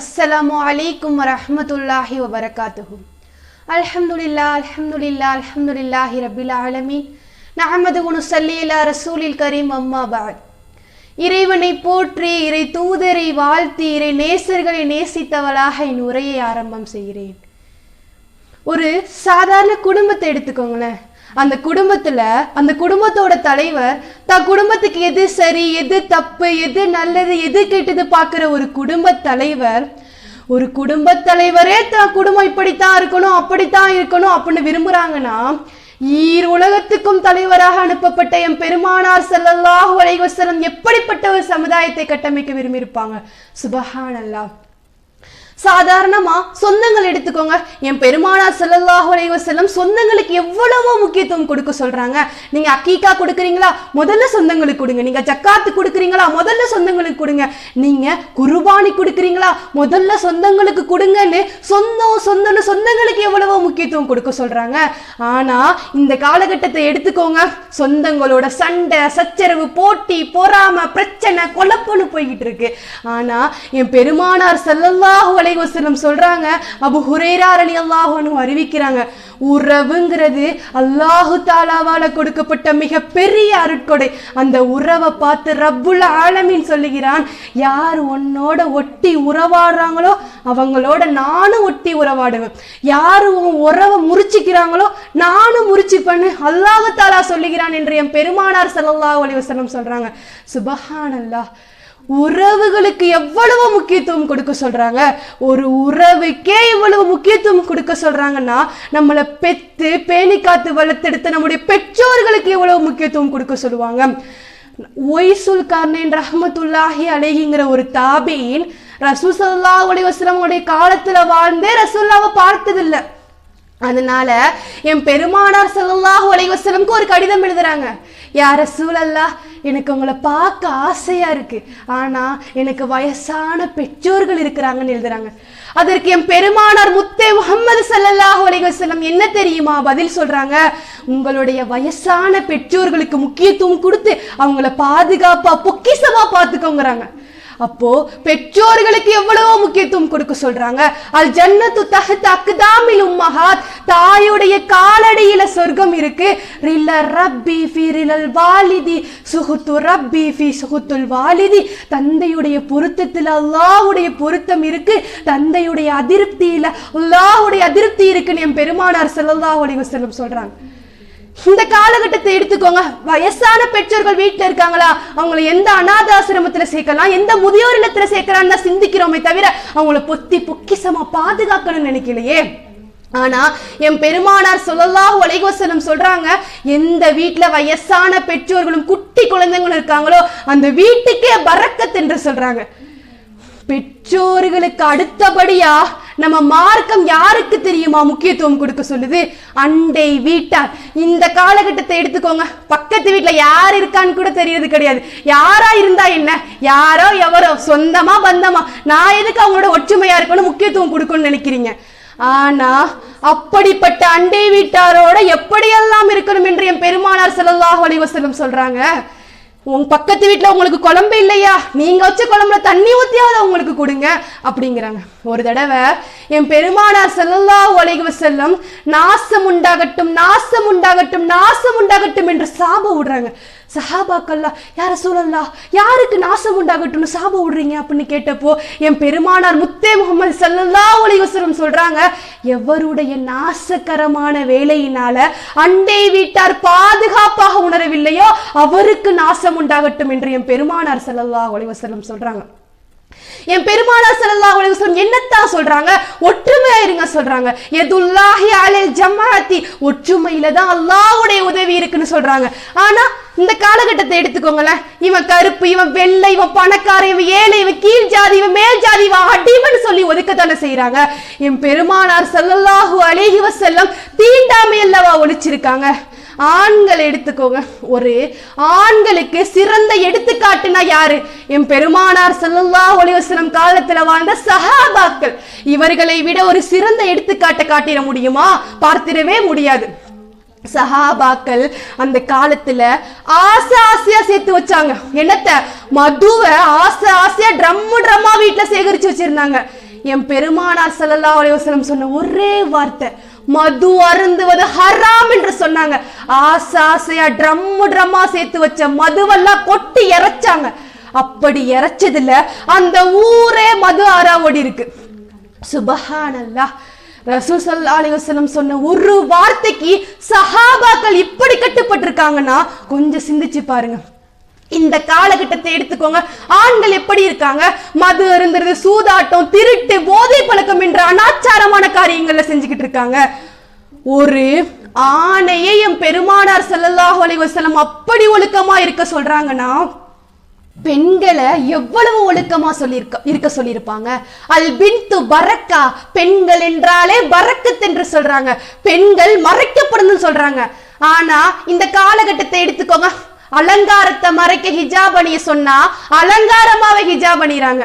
அஸ்ஸலாமு அலைக்கும் வரஹ்மத்துல்லாஹி வபரகாத்துஹு. அல்ஹம்துலில்லா அல்ஹம்துலில்லா அல்ஹம்துலில்லாஹி ரபில் ஆலமீன். நஹமது நுஸல்லி அலா ரசூலில் கரீம் அம்மா பாத் இறைவனை போற்றி இறை தூதரை வாழ்த்தி இறை நேசர்களை நேசித்தவளாக என் உரையை ஆரம்பம் செய்கிறேன். ஒரு சாதாரண குடும்பத்தை எடுத்துக்கோங்களேன். அந்த குடும்பத்துல அந்த குடும்பத்தோட தலைவர் தான் குடும்பத்துக்கு எது சரி எது தப்பு எது நல்லது எது கெட்டது பார்க்குற ஒரு குடும்ப தலைவர் ஒரு குடும்ப தலைவரே தான் குடும்பம் இப்படித்தான் இருக்கணும் அப்படித்தான் இருக்கணும் அப்படின்னு விரும்புறாங்கன்னா ஈர் உலகத்துக்கும் தலைவராக அனுப்பப்பட்ட என் பெருமானார் ஸல்லல்லாஹு அலைஹி எப்படிப்பட்ட ஒரு சமுதாயத்தை கட்டமைக்க விரும்பியிருப்பாங்க? சுபஹானல்லாஹ். சாதாரணமா சொந்தங்கள் எடுத்துக்கோங்க. என் பெருமானார் செல்லல்லாஹ் செல்லும் சொந்தங்களுக்கு எவ்வளவோ முக்கியத்துவம் கொடுக்க சொல்றாங்க. நீங்க அக்கீக்கா கொடுக்குறீங்களா? முதல்ல சொந்தங்களுக்கு கொடுங்க. நீங்க ஜக்காத்து கொடுக்குறீங்களா? முதல்ல சொந்தங்களுக்கு கொடுங்க. நீங்க குர்பானி கொடுக்குறீங்களா? முதல்ல சொந்தங்களுக்கு கொடுங்கன்னு சொந்தம் சொந்தம்னு சொந்தங்களுக்கு எவ்வளவோ முக்கியத்துவம் கொடுக்க சொல்றாங்க. ஆனா இந்த காலகட்டத்தை எடுத்துக்கோங்க. சொந்தங்களோட சண்டை சச்சரவு போட்டி பொறாம பிரச்சனை குழப்பம்னு போய்கிட்டு இருக்கு. ஆனா என் பெருமானார் செல்லல்லாஹ் அலைஹி சொல்றாங்க அபு ஹுரேரா ரலியல்லாஹு அன்ஹு அறிவிக்கிறாங்க உறவுங்கிறது அல்லாஹு தாலாவால கொடுக்கப்பட்ட மிகப்பெரிய அருட்கொடை. அந்த உறவை பார்த்து ரப்புல ஆலமீன் சொல்லுகிறான் யார் உன்னோட ஒட்டி உறவாடுறாங்களோ அவங்களோட நானும் ஒட்டி உறவாடுவேன். யார் உன் உறவை முறிச்சுக்கிறாங்களோ நானும் முறிச்சுப்பேன்னு அல்லாஹு தாலா சொல்லுகிறான் என்று என் பெருமானார் ஸல்லல்லாஹு அலைஹி வசனம் சொல்றாங்க. சுபஹானல்லாஹ். உறவுகளுக்கு எவ்வளவு முக்கியத்துவம் கொடுக்க சொல்றாங்க? ஒரு உறவுக்கே இவ்வளவு முக்கியத்துவம் கொடுக்க சொல்றாங்கன்னா நம்மளை பெத்து பேணி காத்து வளர்த்தெடுத்த நம்முடைய பெற்றோர்களுக்கு எவ்வளவு முக்கியத்துவம் கொடுக்க சொல்லுவாங்க? ஒய்சுல் கர்னேன் ரஹமத்துல்லாஹி அலேஹிங்கிற ஒரு தாபீன் ரசூசல்லா உடைய அலைஹி காலத்துல வாழ்ந்தே ரசூல்லாவை பார்த்ததில்லை. அதனால என் பெருமானார் ஸல்லல்லாஹு அலைஹி ஒரு கடிதம் எழுதுறாங்க. யா சூழல்லா எனக்கு உங்களை பார்க்க ஆசையாக இருக்குது ஆனால் எனக்கு வயசான பெற்றோர்கள் இருக்கிறாங்கன்னு எழுதுறாங்க. அதற்கு என் பெருமானார் முத்தே முகமது சல்லல்லாஹ் அலைஹி என்ன தெரியுமா பதில் சொல்கிறாங்க உங்களுடைய வயசான பெற்றோர்களுக்கு முக்கியத்துவம் கொடுத்து அவங்கள பாதுகாப்பாக பொக்கிசமாக பார்த்துக்கோங்கிறாங்க. அப்போ பெற்றோர்களுக்கு எவ்வளவோ முக்கியத்துவம் கொடுக்க சொல்றாங்க. அல் ஜன்னத்து தஹத் அக்தாமில் உம்மஹாத். தாயுடைய காலடியில சொர்க்கம் இருக்கு. ரில்ல ரப்பி ஃபி ரிலல் வாலிதி சுகுத்து ரப்பி ஃபி சுகுத்துல் வாலிதி. தந்தையுடைய பொருத்தத்தில் அல்லாஹ்வுடைய பொருத்தம் இருக்கு. தந்தையுடைய அதிருப்தியில அல்லாஹ்வுடைய அதிருப்தி இருக்குன்னு என் பெருமானார் ஸல்லல்லாஹு அலைஹி வஸல்லம் சொல்றாங்க. இந்த காலகட்டத்தை எடுத்துக்கோங்க. வயசான பெற்றோர்கள் வீட்டில் இருக்காங்களா அவங்கள எந்த அனாதாசிரமத்தில் சேர்க்கலாம் எந்த முதியோர் இல்லத்தில் சேர்க்கலான்னு தான் சிந்திக்கிறோமே தவிர அவங்கள பொத்தி பொக்கிசமா பாதுகாக்கணும்னு நினைக்கலையே. ஆனா என் பெருமானார் ஸல்லல்லாஹு உலகவசனம் சொல்கிறாங்க சொல்றாங்க எந்த வீட்டில் வயசான பெற்றோர்களும் குட்டி குழந்தைங்களும் இருக்காங்களோ அந்த வீட்டுக்கே பறக்கத் என்று சொல்றாங்க. பெற்றோர்களுக்கு அடுத்தபடியா நம்ம மார்க்கம் யாருக்கு தெரியுமா முக்கியத்துவம் கொடுக்க சொல்லுது? அண்டை வீட்டார். இந்த காலகட்டத்தை எடுத்துக்கோங்க. பக்கத்து வீட்டில் யார் இருக்கான்னு கூட தெரியறது கிடையாது. யாரா இருந்தா என்ன? யாரோ எவரோ சொந்தமா பந்தமா. நான் எதுக்கு அவங்களோட ஒற்றுமையா இருக்கணும்னு முக்கியத்துவம் கொடுக்கணும்னு நினைக்கிறீங்க? ஆனா அப்படிப்பட்ட அண்டை வீட்டாரோட எப்படியெல்லாம் இருக்கணும் என்று என் பெருமானார் ஸல்லல்லாஹு அலைஹி சொல்றாங்க. உங்க பக்கத்து வீட்டில் உங்களுக்கு குழம்பு இல்லையா? நீங்க வச்ச குழம்புல தண்ணி ஊத்தியாவது உங்களுக்கு கொடுங்க அப்படிங்கிறாங்க. ஒரு தடவை என் பெருமானார் ஸல்லல்லாஹு அலைஹி செல்லும் நாசம் உண்டாகட்டும் நாசம் உண்டாகட்டும் நாசம் உண்டாகட்டும் என்று சாப விடுறாங்க. சஹாபாக்கல்லா யார சூழல்லா? யாருக்கு நாசம் உண்டாகட்டும்னு சாப விடுறீங்க? அப்படின்னு கேட்டப்போ என் பெருமானார் முத்தே முகமது சல்லல்லா ஒலிவசரம் சொல்றாங்க எவருடைய நாசகரமான வேலையினால அண்டை வீட்டார் பாதுகாப்பாக உணரவில்லையோ அவருக்கு நாசம் உண்டாகட்டும் என்று என் பெருமானார் சல்லல்லா அலைஹி சொல்றாங்க. என் பெருமானார் ஸல்லல்லாஹு உலகம் என்னத்தான் சொல்றாங்க? ஒற்றுமையா இருங்க சொல்றாங்க. எதுல்லாஹி அலைல் ஜமாத்தி ஒற்றுமையில தான் அல்லாஹ்வுடைய உதவி இருக்குன்னு சொல்றாங்க. ஆனா இந்த காலகட்டத்தை எடுத்துக்கோங்களேன். இவன் கருப்பு இவன் வெள்ளை இவன் பணக்காரன் இவன் ஏழை இவன் கீழ் ஜாதி இவன் மேல் ஜாதி இவன் அடிமன் சொல்லி ஒதுக்கத்தானே செய்யறாங்க என் பெருமானார் செல்லல்லாஹு அழகிவ செல்லம் தீண்டாமை அல்லவா ஒழிச்சிருக்காங்க. ஆண்கள் எடுத்துக்கோங்க. ஒரு ஆண்களுக்கு சிறந்த எடுத்துக்காட்டுனா யாரு? என் பெருமானார் செல்லல்லா ஒளிவசனம் காலத்துல வாழ்ந்த சஹாபாக்கள். இவர்களை விட ஒரு சிறந்த எடுத்துக்காட்டை காட்டிட முடியுமா? பார்த்திடவே முடியாது. சஹாபாக்கள் அந்த காலத்துல ஆசை ஆசையா சேர்த்து வச்சாங்க. என்னத்த? மதுவை ஆசை ஆசையா ட்ரம்மு ட்ரம்மா வீட்டுல சேகரிச்சு வச்சிருந்தாங்க. என் பெருமானார் ஸல்லல்லாஹு அலைவசலம் சொன்ன ஒரே வார்த்தை மது அருந்துவது ஹராம் என்று சொன்னாங்க. ஆசை ஆசையா ட்ரம்மு ட்ரம்மா சேர்த்து வச்ச மதுவெல்லாம் கொட்டி இறைச்சாங்க அப்படி இறைச்சதுல அந்த ஊரே மது ஆறா ஓடி இருக்கு. சுபஹானல்லாஹ். ரசூல் சல்லா அலைஹி சொன்ன ஒரு வார்த்தைக்கு சஹாபாக்கள் இப்படி கட்டுப்பட்டிருக்காங்கன்னா கொஞ்சம் சிந்திச்சு பாருங்க. இந்த காலகட்டத்தை எடுத்துக்கோங்க. ஆண்கள் எப்படி இருக்காங்க? மது அருந்துறது சூதாட்டம் திருட்டு போதை பழக்கம் என்ற அனாச்சாரமான காரியங்கள்ல செஞ்சுக்கிட்டு இருக்காங்க. ஒரு ஆணையை என் பெருமானார் ஸல்லல்லாஹு அலைவசலம் அப்படி ஒழுக்கமா இருக்க சொல்றாங்கன்னா பெண்களை எவ்வளவு ஒழுக்கமா சொல்லியிருக்க இருக்க சொல்லியிருப்பாங்க? அல் பின்து பரக்கா பெண்கள் என்றாலே பரக்கத் என்று சொல்றாங்க. பெண்கள் மறைக்கப்படணும்னு சொல்றாங்க. ஆனா இந்த காலகட்டத்தை எடுத்துக்கோங்க. அலங்காரத்தை மறைக்க ஹிஜாப் அணிய சொன்னா அலங்காரமாவே ஹிஜாப் அணிறாங்க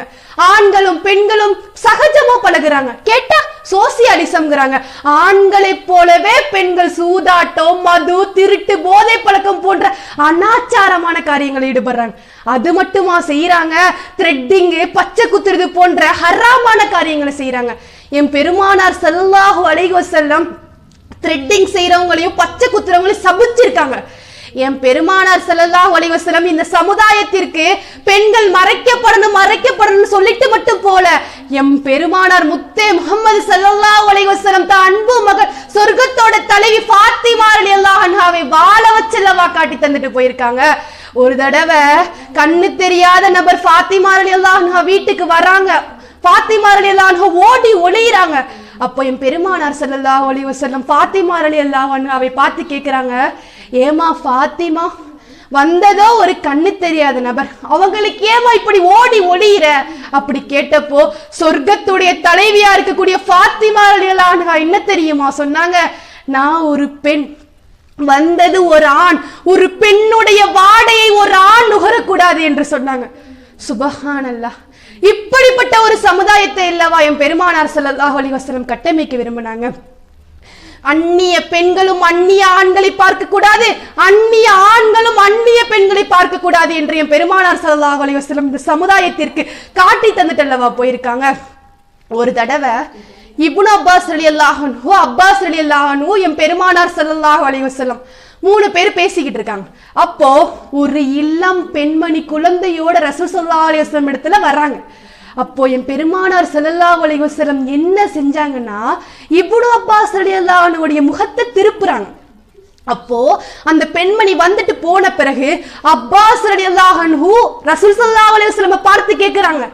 ஆண்களும் பெண்களும் சகஜமா பழகுறாங்க. கேட்டா சோசியலிசம்ங்கிறாங்க. ஆண்களைப் போலவே பெண்கள் சூதாட்டம் மது திருட்டு போதை பழக்கம் போன்ற அனாச்சாரமான காரியங்களில் ஈடுபடுறாங்க. அது மட்டுமா செய்யறாங்க த்ரெட்டிங்கு பச்சை குத்துறது போன்ற ஹராமான காரியங்களை செய்யறாங்க என் பெருமானார் செல்லாஹு அலைஹி செல்லம் த்ரெட்டிங் செய்யறவங்களையும் பச்சை குத்துறவங்களையும் சபிச்சிருக்காங்க. என் பெருமானார் ஸல்லல்லாஹு அலைஹி இந்த சமுதாயத்திற்கு பெண்கள் மறைக்கப்படணும் மறைக்கப்படணும் சொல்லிட்டு மட்டும் போல எம் பெருமானார் முத்தே முகமது செல்லல்லா அலைஹி தான் அன்பு மகள் சொர்க்கத்தோட தலைவி ஃபாத்திமா ரலியல்லாஹு அன்ஹாவை வாழ வச்சல்லவா காட்டி தந்துட்டு போயிருக்காங்க. ஒரு தடவை கண்ணு தெரியாத நபர் ஃபாத்திமா ரலியல்லாஹு அன்ஹா வீட்டுக்கு வராங்க. ஃபாத்திமா ரலியல்லாஹு அன்ஹா ஓடி ஒளியிறாங்க. அப்போ என் பெருமானார் ஸல்லல்லாஹு அலைஹி வஸல்லம் ஃபாத்திமா ரலியல்லாஹு அன்ஹாவை பார்த்து கேட்கிறாங்க ஏமா ஃபாத்திமா? வந்ததோ ஒரு கண்ணு தெரியாத நபர். அவங்களுக்கு ஏமா இப்படி ஓடி ஒளியிற? அப்படி கேட்டப்போ சொர்க்கத்துடைய தலைவியா இருக்கக்கூடிய ஃபாத்திமா என்ன தெரியுமா சொன்னாங்க? நான் ஒரு பெண். வந்தது ஒரு ஆண். ஒரு பெண்ணுடைய வாடையை ஒரு ஆண் நுகரக்கூடாது என்று சொன்னாங்க. சுபஹானல்லா இப்படிப்பட்ட ஒரு சமுதாயத்தை இல்லவா என் பெருமானார் சல்லாஹ் அலி வஸல்லம் கட்டமைக்க விரும்பினாங்க. அந்நிய பெண்களும் அந்நிய ஆண்களை பார்க்க கூடாது. அந்நிய ஆண்களும் அந்நிய பெண்களை பார்க்க கூடாது என்று என் பெருமானார் சல்லாஹ் அலைஹி இந்த சமுதாயத்திற்கு காட்டி தந்துட்டல்லவா போயிருக்காங்க. ஒரு தடவை இபுனு அப்பாஸ் அல்லாஹன் அன்ஹு அப்பாஸ் அலி அல்லாஹனு என் பெருமானார் சல்லாஹ் அலைஹி மூணு பேர் பேசிக்கிட்டு இருக்காங்க. அப்போ ஒரு இளம் பெண்மணி குழந்தையோட ரசூல் ஸல்லல்லாஹு இடத்துல வர்றாங்க. அப்போ என் பெருமானார் செல்லல்லா வலைவசலம் என்ன செஞ்சாங்கன்னா இவ்வளோ அப்பா ரலியல்லாஹு முகத்தை திருப்புறாங்க. அப்போ அந்த பெண்மணி வந்துட்டு போன பிறகு அப்பாஸ் அல்லாஹன் ஹூ ரசூல் சல்லா அலைஹி பார்த்து கேட்கிறாங்க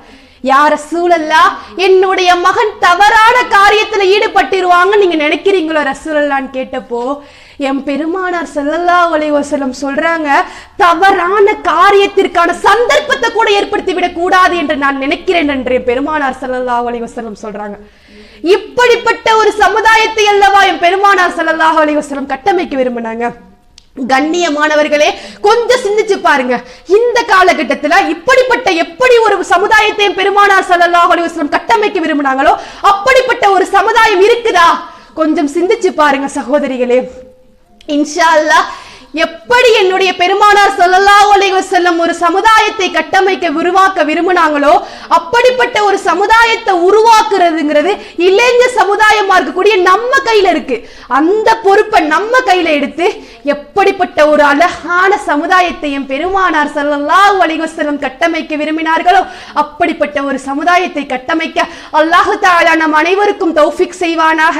யார சூழல்லா? என்னுடைய மகன் தவறான காரியத்துல ஈடுபட்டிருவாங்க நீங்க நினைக்கிறீங்களோ ரசூலல்லான்னு கேட்டப்போ என் பெருமானார் செல்லல்லா ஒலைவசலம் சொல்றாங்க தவறான காரியத்திற்கான சந்தர்ப்பத்தை கூட ஏற்படுத்தி விடக் கூடாது என்று நான் நினைக்கிறேன் என்று என் பெருமானார் செல்லல்லா ஒலைவசலம் சொல்றாங்க. இப்படிப்பட்ட ஒரு சமுதாயத்தை அல்லவா என் பெருமானார் செல்லல்லா ஒலைவசலம் கட்டமைக்க விரும்பினாங்க? கண்ணியமானவர்களே கொஞ்சம் சிந்திச்சு பாருங்க. இந்த காலகட்டத்துல இப்படிப்பட்ட எப்படி ஒரு சமுதாயத்தையும் பெருமானார் சல்லாஹ் அலைஹி கட்டமைக்க விரும்பினாங்களோ அப்படிப்பட்ட ஒரு சமுதாயம் இருக்குதா? கொஞ்சம் சிந்திச்சு பாருங்க சகோதரிகளே. இன்ஷா அல்லாஹ் எப்படி என்னுடைய பெருமானார் ஸல்லல்லாஹு அலைஹி செல்லும் ஒரு சமுதாயத்தை கட்டமைக்க உருவாக்க விரும்பினாங்களோ அப்படிப்பட்ட ஒரு சமுதாயத்தை உருவாக்குறதுங்கிறது இளைஞ சமுதாயமா இருக்கக்கூடிய நம்ம கையில இருக்கு. அந்த பொறுப்பை நம்ம கையில எடுத்து எப்படிப்பட்ட ஒரு அழகான சமுதாயத்தை என் பெருமானார் ஸல்லல்லாஹு அலைஹி செல்லும் கட்டமைக்க விரும்பினார்களோ அப்படிப்பட்ட ஒரு சமுதாயத்தை கட்டமைக்க அல்லாஹு தஆலா நம் அனைவருக்கும் தௌஃபிக் செய்வானாக.